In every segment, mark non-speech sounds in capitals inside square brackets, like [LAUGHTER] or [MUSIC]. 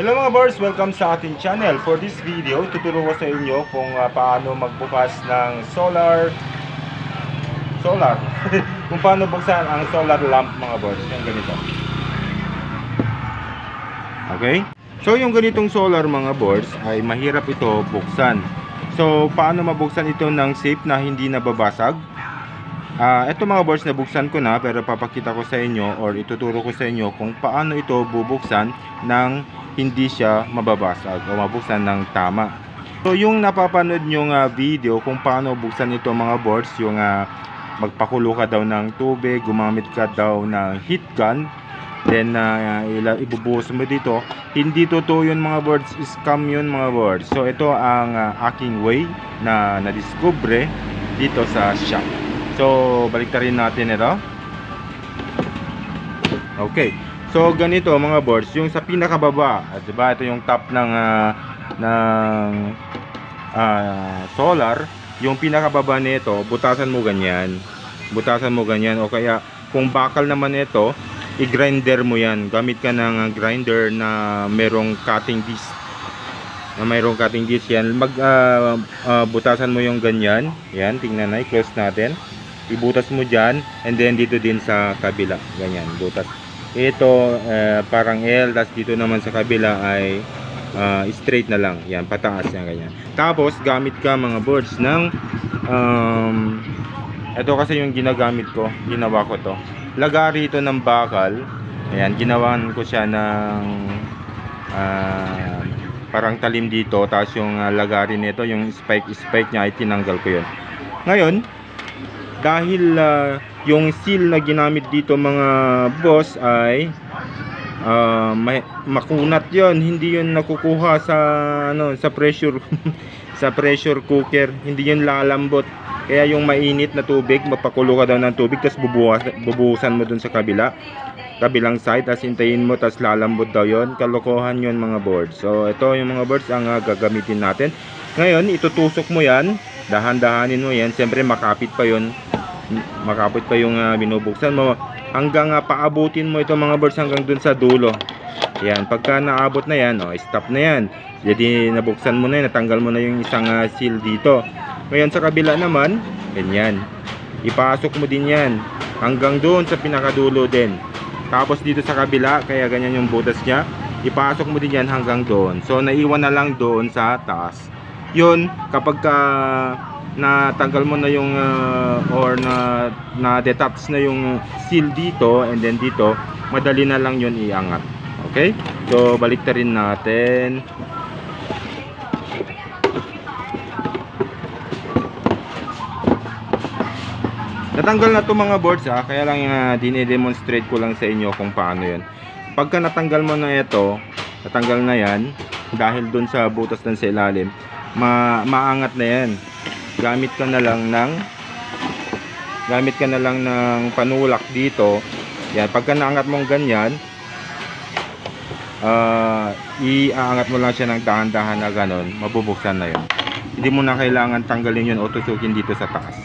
Hello mga birds, welcome sa ating channel. For this video, tuturo ko sa inyo kung ah, paano magbukas ng solar solar. [LAUGHS] kung paano buksan ang solar lamp mga birds. Yung ganito. Okay? So yung ganitong solar mga birds ay mahirap ito buksan. So paano mabuksan ito ng safe na hindi nababasag? Ah, ito mga boards na buksan ko na pero papakita ko sa inyo or ituturo ko sa inyo kung paano ito bubuksan ng hindi siya mababasag o mabuksan ng tama. So yung napapanood nyo nga video kung paano buksan ito mga boards, yung ah, magpakulo ka daw ng tubig, gumamit ka daw ng heat gun, then uh, ibubuhos mo dito. Hindi totoo yun mga boards, scam yun mga boards. So ito ang ah, aking way na nadiskubre dito sa shop. So, baliktarin natin ito. Okay. So, ganito mga boards, yung sa pinakababa, at 'di ba? Ito yung top ng ah, ng ah, solar, yung pinakababa nito, butasan mo ganyan. Butasan mo ganyan o kaya kung bakal naman ito, i-grinder mo 'yan. Gamit ka ng ah, grinder na merong cutting disc na mayroong cutting disc yan mag ah, ah, butasan mo yung ganyan yan tingnan na i-close natin ibutas mo dyan and then dito din sa kabila. Ganyan butas. Ito eh, parang L tapos dito naman sa kabila ay ah, straight na lang. Yan pataas yan ganyan. Tapos gamit ka mga boards ng um, ito kasi yung ginagamit ko ginawa ko to. Lagari ito ng bakal. Ayan ginawan ko siya ng ah, parang talim dito tapos yung ah, lagari nito yung spike spike niya ay tinanggal ko yun. Ngayon dahil ah, yung seal na ginamit dito mga boss ay ah, may, makunat yon hindi yun nakukuha sa ano sa pressure [LAUGHS] sa pressure cooker. Hindi yun lalambot. Kaya yung mainit na tubig mapakulo ka daw ng tubig tapos bubuhas, bubuhusan mo dun sa kabila kabilang side tapos hintayin mo tapos lalambot daw yon kalokohan yon mga boards so ito yung mga boards ang ah, gagamitin natin. Ngayon itutusok mo yan dahan-dahanin mo yan. Siyempre makapit pa yon makapit pa yung ah, binubuksan mo. Hanggang ah, paabutin mo ito mga birds hanggang dun sa dulo. Yan. Pagka naabot na yan oh, stop na yan. Jadi nabuksan mo na yan. Natanggal mo na yung isang ah, seal dito. Ngayon sa kabila naman ganyan. Ipasok mo din yan. Hanggang doon sa pinakadulo din. Tapos dito sa kabila kaya ganyan yung butas niya ipasok mo din yan hanggang doon so naiwan na lang doon sa taas yun kapag ka natanggal mo na yung uh, or na na detach na yung seal dito and then dito madali na lang yun iangat. Okay? So balik rin natin. Natanggal na to mga boards ah. Kaya lang uh, dine-demonstrate ko lang sa inyo kung paano yun. Pagka natanggal mo na ito natanggal na yan dahil dun sa butas dun sa ilalim ma maangat na yan. Gamit ka na lang ng gamit ka na lang ng panulak dito. Yan pagka naangat mong ganyan ah iaangat mo lang siya ng dahan-dahan na ganon mabubuksan na yun. Hindi mo na kailangan tanggalin yun o tusukin dito sa taas.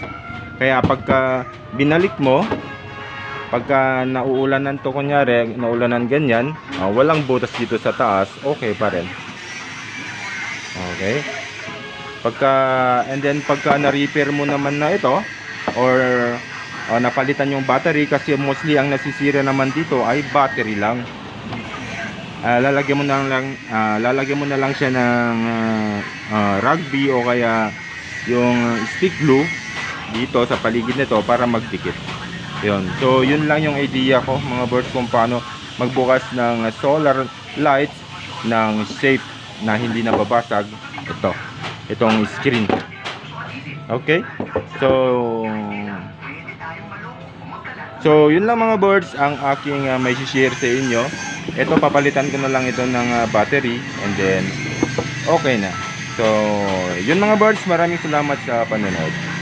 Kaya pagka binalik mo pagka nauulanan to kunyari naulanan ganyan ah, walang butas dito sa taas okay pa rin. Okay pagka and then pagka na-repair mo naman na ito or uh, napalitan yung battery kasi mostly ang nasisira naman dito ay battery lang. Ah, lalagyan mo na lang ah, lalagyan mo na lang siya ng ah, ah, rugby o kaya yung stick glue dito sa paligid nito para magdikit. Yun. So yun lang yung idea ko mga birds kung paano magbukas ng solar lights ng safe na hindi nababasag. Ito itong screen. Okay? So so yun lang mga birds ang aking uh, may share sa inyo. Ito papalitan ko na lang ito ng ah, battery and then okay na. So yun mga birds maraming salamat sa panonood